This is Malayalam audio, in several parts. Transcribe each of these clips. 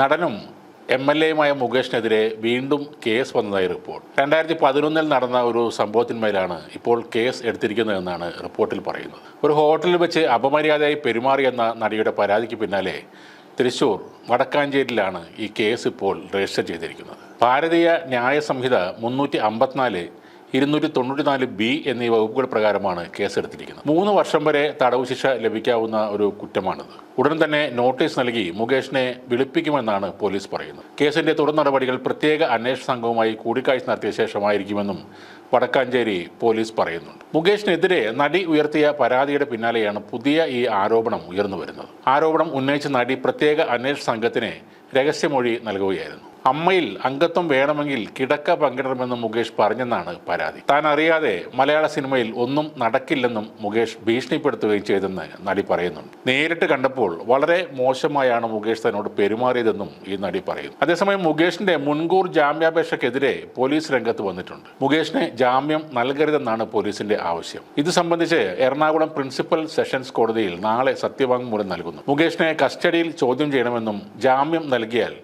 നടനും എം എൽ എയുമായ മുകേഷിനെതിരെ വീണ്ടും കേസ് വന്നതായി റിപ്പോർട്ട്. രണ്ടായിരത്തി പതിനൊന്നിൽ നടന്ന ഒരു സംഭവത്തിന്മേലാണ് ഇപ്പോൾ കേസ് എടുത്തിരിക്കുന്നതെന്നാണ് റിപ്പോർട്ടിൽ പറയുന്നത്. ഒരു ഹോട്ടലിൽ വെച്ച് അപമര്യാദയായി പെരുമാറിയെന്ന നടിയുടെ പരാതിക്ക് പിന്നാലെ തൃശൂർ വടക്കാഞ്ചേരിയിലാണ് ഈ കേസ് ഇപ്പോൾ രജിസ്റ്റർ ചെയ്തിരിക്കുന്നത്. ഭാരതീയ ന്യായ സംഹിത മുന്നൂറ്റി അമ്പത്തിനാല് ഇരുന്നൂറ്റി തൊണ്ണൂറ്റിനാല് ബി എന്നീ വകുപ്പുകൾ പ്രകാരമാണ് കേസെടുത്തിരിക്കുന്നത്. മൂന്ന് വർഷം വരെ തടവ് ശിക്ഷ ലഭിക്കാവുന്ന ഒരു കുറ്റമാണിത്. ഉടൻ തന്നെ നോട്ടീസ് നൽകി മുകേഷിനെ വിളിപ്പിക്കുമെന്നാണ് പോലീസ് പറയുന്നത്. കേസിന്റെ തുടർ നടപടികൾ പ്രത്യേക അന്വേഷണ സംഘവുമായി കൂടിക്കാഴ്ച നടത്തിയ ശേഷമായിരിക്കുമെന്നും വടക്കാഞ്ചേരി പോലീസ് പറയുന്നുണ്ട്. മുകേഷിനെതിരെ നടി ഉയർത്തിയ പരാതിയുടെ പിന്നാലെയാണ് പുതിയ ഈ ആരോപണം ഉയർന്നു വരുന്നത്. ആരോപണം ഉന്നയിച്ച നടി പ്രത്യേക അന്വേഷണ സംഘത്തിന് രഹസ്യമൊഴി നൽകുകയായിരുന്നു. അമ്മയിൽ അംഗത്വം വേണമെങ്കിൽ കിടക്ക പങ്കിടണമെന്ന് മുകേഷ് പറഞ്ഞെന്നാണ് പരാതി. താൻ അറിയാതെ മലയാള സിനിമയിൽ ഒന്നും നടക്കില്ലെന്നും മുകേഷ് ഭീഷണിപ്പെടുത്തുകയും ചെയ്തെന്ന് നടി പറയുന്നുണ്ട്. നേരിട്ട് കണ്ടപ്പോൾ വളരെ മോശമായാണ് മുകേഷ് തന്നോട് പെരുമാറിയതെന്നും ഈ നടി പറയുന്നു. അതേസമയം മുകേഷിന്റെ മുൻകൂർ ജാമ്യാപേക്ഷക്കെതിരെ പോലീസ് രംഗത്ത് വന്നിട്ടുണ്ട്. മുകേഷിന് ജാമ്യം നൽകരുതെന്നാണ് പോലീസിന്റെ ആവശ്യം. ഇത് സംബന്ധിച്ച് എറണാകുളം പ്രിൻസിപ്പൽ സെഷൻസ് കോടതിയിൽ നാളെ സത്യവാങ്മൂലം നൽകുന്നു. മുകേഷിനെ കസ്റ്റഡിയിൽ ചോദ്യം ചെയ്യണമെന്നും ജാമ്യം നൽകിയാൽ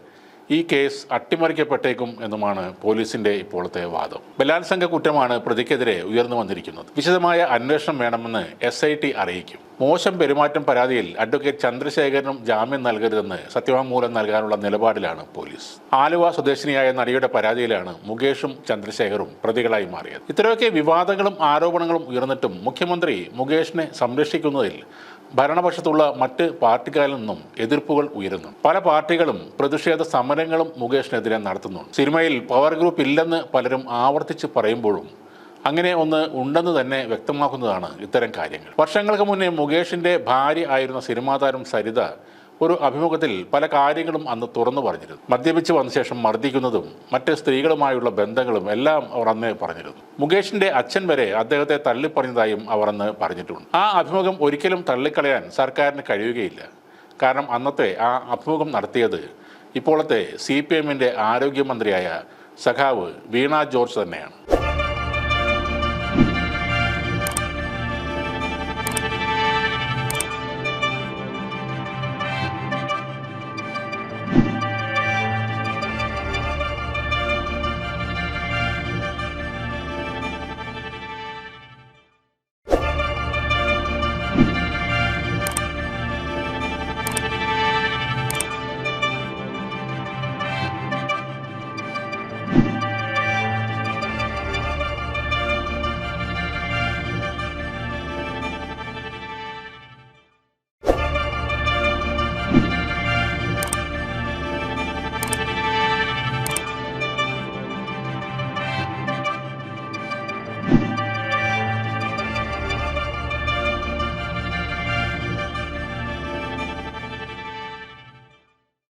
ഈ കേസ് അട്ടിമറിക്കപ്പെട്ടേക്കും എന്നുമാണ് പോലീസിന്റെ ഇപ്പോഴത്തെ വാദം. ബലാത്സംഗ കുറ്റമാണ് പ്രതിക്കെതിരെ ഉയർന്നു വന്നിരിക്കുന്നത്. വിശദമായ അന്വേഷണം വേണമെന്ന് എസ് അറിയിക്കും. മോശം പെരുമാറ്റം പരാതിയിൽ അഡ്വക്കേറ്റ് ചന്ദ്രശേഖരനും ജാമ്യം നൽകരുതെന്ന് സത്യവാങ്മൂലം നൽകാനുള്ള നിലപാടിലാണ് പോലീസ്. ആലുവ സ്വദേശിനിയായ നടിയുടെ പരാതിയിലാണ് മുകേഷും ചന്ദ്രശേഖറും പ്രതികളായി മാറിയത്. ഇത്രയൊക്കെ വിവാദങ്ങളും ആരോപണങ്ങളും ഉയർന്നിട്ടും മുഖ്യമന്ത്രി മുകേഷിനെ സംരക്ഷിക്കുന്നതിൽ ഭരണപക്ഷത്തുള്ള മറ്റ് പാർട്ടികളിൽ നിന്നും എതിർപ്പുകൾ ഉയരുന്നു. പല പാർട്ടികളും പ്രതിഷേധ സമരങ്ങളും മുകേഷിനെതിരെ നടത്തുന്നുണ്ട്. സിനിമയിൽ പവർ ഗ്രൂപ്പ് ഇല്ലെന്ന് പലരും ആവർത്തിച്ച് പറയുമ്പോഴും അങ്ങനെ ഒന്ന് ഉണ്ടെന്ന് തന്നെ വ്യക്തമാക്കുന്നതാണ് ഇത്തരം കാര്യങ്ങൾ. വർഷങ്ങൾക്ക് മുന്നേ മുകേഷിന്റെ ഭാര്യ ആയിരുന്ന സിനിമാതാരം സരിത ഒരു അഭിമുഖത്തിൽ പല കാര്യങ്ങളും അന്ന് തുറന്നു പറഞ്ഞിരുന്നു. മദ്യപിച്ച് വന്ന ശേഷം മർദ്ദിക്കുന്നതും മറ്റ് സ്ത്രീകളുമായുള്ള ബന്ധങ്ങളും എല്ലാം അവർ അന്ന് പറഞ്ഞിരുന്നു. മുകേഷിന്റെ അച്ഛൻ വരെ അദ്ദേഹത്തെ തള്ളിപ്പറഞ്ഞതായും അവർ അന്ന് പറഞ്ഞിട്ടുണ്ട്. ആ അഭിമുഖം ഒരിക്കലും തള്ളിക്കളയാൻ സർക്കാരിന് കഴിയുകയില്ല. കാരണം അന്നത്തെ ആ അഭിമുഖം നടത്തിയത് ഇപ്പോഴത്തെ സി പി എമ്മിന്റെ ആരോഗ്യമന്ത്രിയായ സഖാവ് വീണ ജോർജ് തന്നെയാണ്.